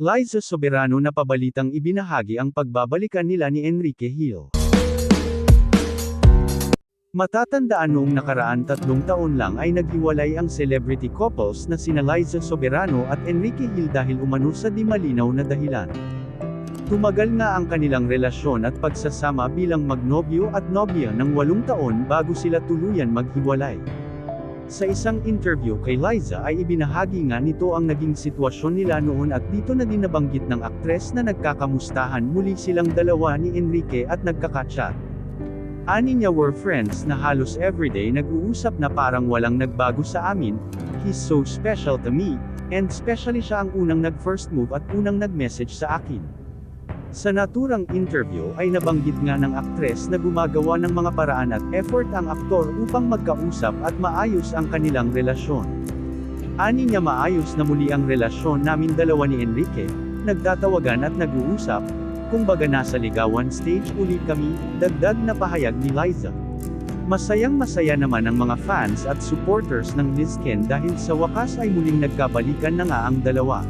Liza Soberano na pabalitang ibinahagi ang pagbabalikan nila ni Enrique Hill. Matatandaan noong nakaraan tatlong taon lang ay naghiwalay ang celebrity couples na sina Liza Soberano at Enrique Hill dahil umano sa di malinaw na dahilan. Tumagal nga ang kanilang relasyon at pagsasama bilang magnobyo at nobya ng walong taon bago sila tuluyan maghiwalay. Sa isang interview kay Liza ay ibinahagi nga nito ang naging sitwasyon nila noon at dito na din nabanggit ng aktres na nagkakamustahan muli silang dalawa ni Enrique at nagkakachat. Ani niya were friends na halos everyday nag-uusap na parang walang nagbago sa amin, he's so special to me, and especially siya ang unang nag-first move at unang nag-message sa akin. Sa naturang interview ay nabanggit nga ng aktres na gumagawa ng mga paraan at effort ang aktor upang magkausap at maayos ang kanilang relasyon. Ani niya maayos na muli ang relasyon namin dalawa ni Enrique, nagtatawagan at nag-uusap, kumbaga nasa ligawan stage uli kami, dagdag na pahayag ni Liza. Masayang masaya naman ang mga fans at supporters ng Lizken dahil sa wakas ay muling nagkabalikan na nga ang dalawa.